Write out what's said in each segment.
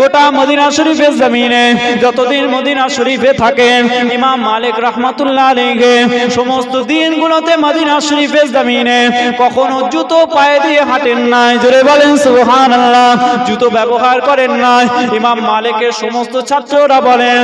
গোটা মদিনা শরীফের মদিনা শরীফের জমিনে, কখনো জুতো পায়ে দিয়ে হাঁটেন নাই। জোরে বলেন, সুবহানাল্লাহ, জুতো ব্যবহার করেন নাই। ইমাম মালিকের সমস্ত ছাত্ররা বলেন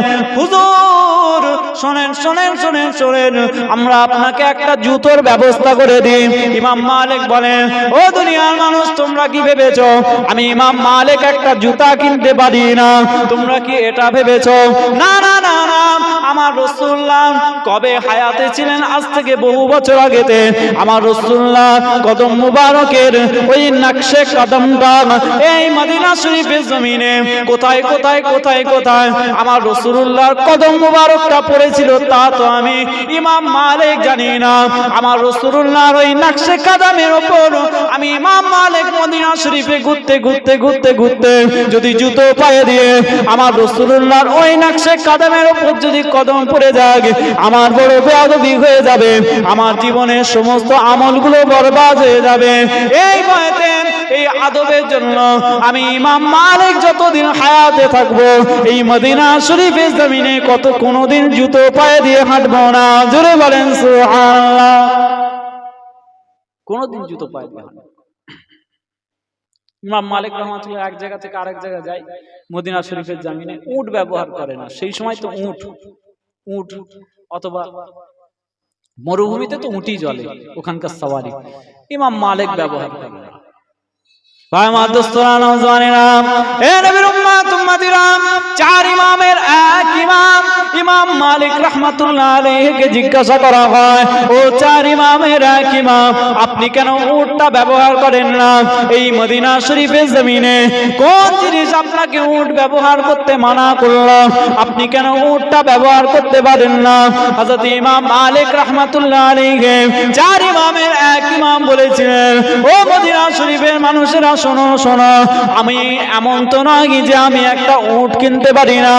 শোনেন শোনেন শোনেন শোনেন, আমরা আপনাকে একটা জুতোর ব্যবস্থা করে দিই। ইমাম মালিক বলেন ও দুনিয়ার মানুষ, তোমরা কি ভেবেছো? আমি ইমাম মালিক একটা জুতা কিনতে পারি না। তোমরা কি এটা ভেবেছো? না না না না আমার রসুল্লাহ কবে হায়াতে ছিলেন? আজ থেকে বহু বছর আগেতে আমার রসুল্লাহ কদম মুবারকের ওই নকশে কদমটা এই মদিনা শরীফের জমিনে কোথায় কোথায় কোথায় কোথায় আমার রসুল্লাহর কদম মুবারকটা পড়েছিল তা তো আমি ইমাম মালিক জানি না। আমার রসুল্লাহর ওই নাকশে কদমের ওপর আমি ইমাম মালিক মদিনা শরীফে ঘুরতে ঘুরতে ঘুরতে ঘুরতে যদি জুতো পায়ে দিয়ে আমার রসুল্লাহর ওই নকশে কদমের ওপর যদি কদম পড়ে যাক, আমার বড় বেয়াদবি হয়ে যাবে, আমার জীবনের সমস্ত আমলগুলো বরবাদ হয়ে যাবে। এই ভয়তে, এই আদবের জন্য আমি ইমাম মালিক যতদিন হায়াতে থাকব, এই মদিনা শরীফের জমিনে কত কোনোদিন জুতো পায়ে দিয়ে হাঁটবো না। জোরে বলেন, সুবহানাল্লাহ। কোনোদিন জুতো পায়ে দিয়ে হাঁটবো ইমাম মালিক রহমাতুল্লাহ এক জায়গা থেকে আরেক জায়গায় যায়, মদিনা শরীফের জামিনে উট ব্যবহার করে না। সেই সময় তো উট। উট অথবা মরুভূমিতে তো উঁটি জলে ওখানকার সওয়ারি। ইমাম মালিক ব্যবহার করে আপনি কেন উটটা ব্যবহার করেন না? এই মদিনা শরীফের জমিনে কোন জিনিস আপনাকে উট ব্যবহার করতে মানা করল? আপনি কেন উটটা ব্যবহার করতে পারেন না? হযরত ইমাম মালিক রাহমাতুল্লাহ আলাইহি, চার ইমামের এক ইমাম বলেছিলেন, ও মদিনা শরীফের মানুষেরা শোনো শোনো। আমি এমন তো নয় যে আমি একটা উট কিনতে পারি না।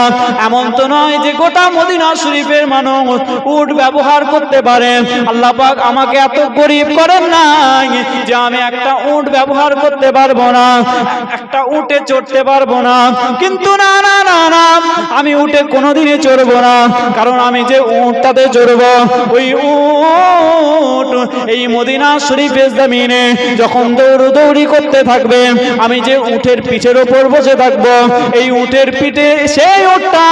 এমন তো নয় যে গোটা মদিনা শরীফের মানুষ উট ব্যবহার করতে পারে। আল্লাহ পাক আমাকে এত গরিব করেন নাই যে আমি একটা উট ব্যবহার করতে পারব না, একটা উটে চড়তে পারব না। কিন্তু না না না না, আমি উটে কোনোদিনই চড়বো না, কারণ আমি যে উটটাতে চড়বো, ওই উট এই মদিনা শরীফের জমিনে যখন দৌড় দৌড়ি করতে থাকবে। আমি যে উটের পিঠের ওপর বসে থাকব, এই উটের পিঠে সেই উটটা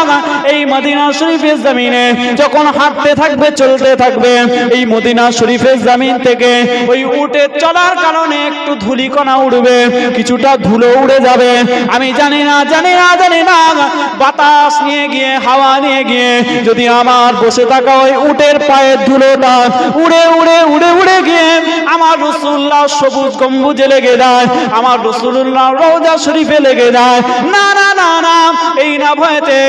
এই মদিনা শরীফের জমিনে যখন হাঁটতে থাকবে, চলতে থাকবে, এই মদিনা শরীফের জমিন থেকে ওই উটের চলার কারণে একটু ধুলিকণা উড়বে, কিছুটা ধুলো উড়ে যাবে। আমি জানি না জানি না জানি না, বাতাস নিয়ে গিয়ে, হাওয়া নিয়ে গিয়ে, যদি আমার বসে থাকা ওই উটের পায়ের ধুলোটা উড়ে উড়ে উড়ে উড়ে গিয়ে আমার রসুল্লাহ সবুজ গম্বুজে লেগে যায়, আমার রসুল্লাহ রওজা শরীফে লেগে যায়। না না না না, এই না ভয়তে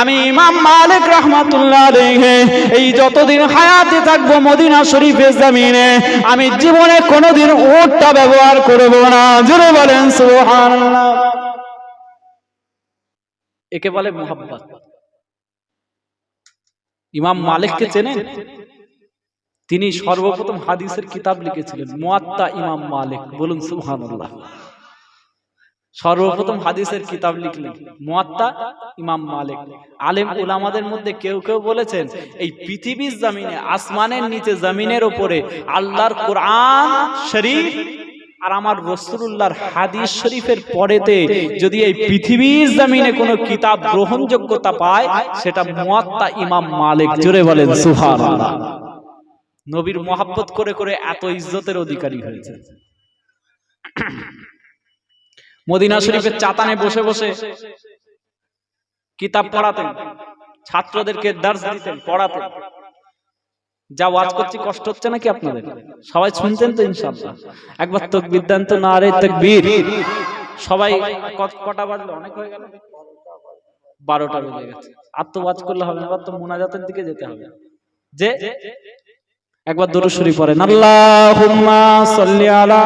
আমি ইমাম মালিক রহমাতুল্লাহ আলাইহি, এই যতদিন হায়াতে থাকব মদিনা শরীফের জমিনে, আমি জীবনে কোনোদিন উটটা ব্যবহার করব না। জোরে বলেন, সুবহানাল্লাহ। একে বলে মোহাব্বত। ইমাম মালিককে চেনেন? তিনি সর্বপ্রথম হাদিসের কিতাব লিখেছিলেন মুয়াত্তা ইমাম মালিক বলুন সুবহানাল্লাহ। সর্বপ্রথম হাদিসের কিতাব লিখলেন মুয়াত্তা ইমাম মালিক। আলেম উলামাদের মধ্যে কেউ কেউ বলেছেন এই পৃথিবীর জমিনে আসমানের নিচে জমিনের উপরে আল্লাহর কোরআন শরীফ আর আমার রসুল্লাহর হাদিস শরীফের পরেতে যদি এই পৃথিবীর জমিনে কোনো কিতাব গ্রহণযোগ্যতা পায় সেটা মোয়াত্তা ইমাম মালিক জোরে বলেন সুবহানাল্লাহ। নবীর মহাব্বত করে করে এত ইজ্জতের অধিকারী হয়েছে। মদিনা শরীফের চাতানে বসে বসে কিতাব পড়াতেন ছাত্রদেরকে দার্স দিতেন পড়াতেন। যা ওয়াজ করছি কষ্ট হচ্ছে নাকি আপনাদের? সবাই শুনছেন তো ইনশাআল্লাহ। একবার তকবীর দেন তো না রে তকবীর। সবাই কটা বাজলো? অনেক হয়ে গেল। বারোটা বেজে গেছে। আর তো ওয়াজ করলে হবে না তো মোনাজাতের দিকে যেতে হবে। যে একবার দরুদ শরীফ পড়েন। আল্লাহুম্মা সাল্লি আলা